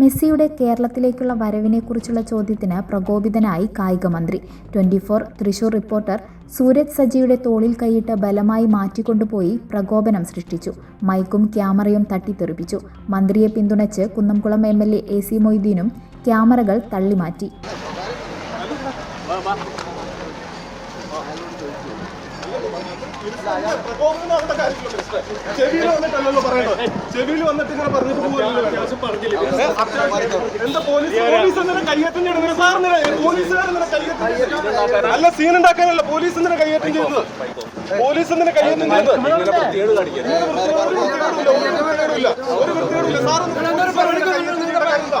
മെസ്സിയുടെ കേരളത്തിലേക്കുള്ള വരവിനെക്കുറിച്ചുള്ള ചോദ്യത്തിന് പ്രകോപിതനായി കായികമന്ത്രി. മന്ത്രി twenty four Thrissur reporter Sooraj സജിയുടെ തോളിൽ കൈയിട്ട് ബലമായി മാറ്റിക്കൊണ്ടുപോയി പ്രകോപനം സൃഷ്ടിച്ചു. മൈക്കും ക്യാമറയും തട്ടിത്തെറിപ്പിച്ചു. മന്ത്രിയെ പിന്തുണച്ച് Kunnamkulam M L A A C മൊയ്തീനും ക്യാമറകൾ തള്ളിമാറ്റി. ചെവിയിൽ വന്നിട്ടല്ലല്ലോ പറയണ്ടത് ചെവിയിൽ വന്നിട്ട് ഇങ്ങനെ പറഞ്ഞിട്ട് പോകല്ലോ എന്താ പോലീസ് പോലീസ് എന്തിനാ കയ്യേറ്റം ചെയ്യുന്നത് സാറിന് പോലീസുകാർ എന്തിനാ കയ്യേറ്റം അല്ല സീൻ ഉണ്ടാക്കാനല്ല പോലീസ് എന്തിനാ കയ്യേറ്റം ചെയ്തത്? പോലീസ് എന്തിനാ കയ്യേറ്റം ചെയ്തത്. ഒരു വൃത്തികേടുമില്ല, ഒരു വൃത്തികേടുമില്ല. സാർ എന്തിനാ കയ്യേറ്റം ചെയ്യുന്ന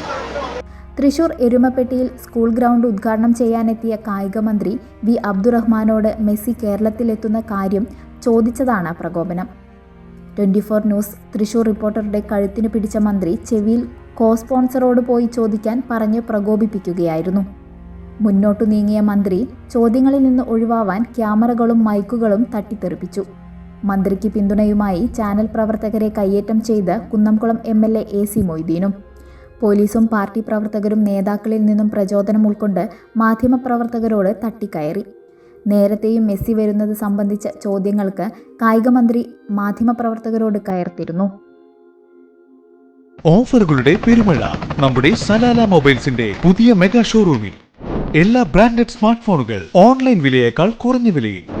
തൃശൂർ എരുമപ്പെട്ടിയിൽ സ്കൂൾ ഗ്രൗണ്ട് ഉദ്ഘാടനം ചെയ്യാനെത്തിയ കായിക മന്ത്രി വി അബ്ദുറഹ്മാനോട് മെസ്സി കേരളത്തിലെത്തുന്ന കാര്യം ചോദിച്ചതാണ് പ്രകോപനം. ട്വന്റി ഫോർ ന്യൂസ് തൃശൂർ റിപ്പോർട്ടറുടെ കഴുത്തിന് പിടിച്ച മന്ത്രി ചെവിയിൽ കോസ്പോൺസറോട് പോയി ചോദിക്കാൻ പറഞ്ഞ് പ്രകോപിപ്പിക്കുകയായിരുന്നു. മുന്നോട്ടു നീങ്ങിയ മന്ത്രി ചോദ്യങ്ങളിൽ നിന്ന് ഒഴിവാവാൻ ക്യാമറകളും മൈക്കുകളും തട്ടിത്തെറിപ്പിച്ചു. മന്ത്രിക്ക് പിന്തുണയുമായി ചാനൽ പ്രവർത്തകരെ കയ്യേറ്റം ചെയ്ത് Kunnamkulam M L A A C മൊയ്തീനും പോലീസും പാർട്ടി പ്രവർത്തകരും നേതാക്കളിൽ നിന്നും പ്രചോദനം ഉൾക്കൊണ്ട് മാധ്യമപ്രവർത്തകരോട് തട്ടിക്കയറി. നേരത്തെയും മെസ്സി വരുന്നത് സംബന്ധിച്ച ചോദ്യങ്ങൾക്ക് കായികമന്ത്രി മാധ്യമപ്രവർത്തകരോട് കയർത്തിരുന്നു. ഓഫറുകളുടെ പെരുമഴ നമ്മുടെ സലാല മൊബൈൽസിന്റെ പുതിയ മെഗാ ഷോറൂമിൽ. എല്ലാ ബ്രാൻഡഡ് സ്മാർട്ട് ഫോണുകൾ ഓൺലൈൻ വിലയേക്കാൾ കുറഞ്ഞ വിലയിൽ.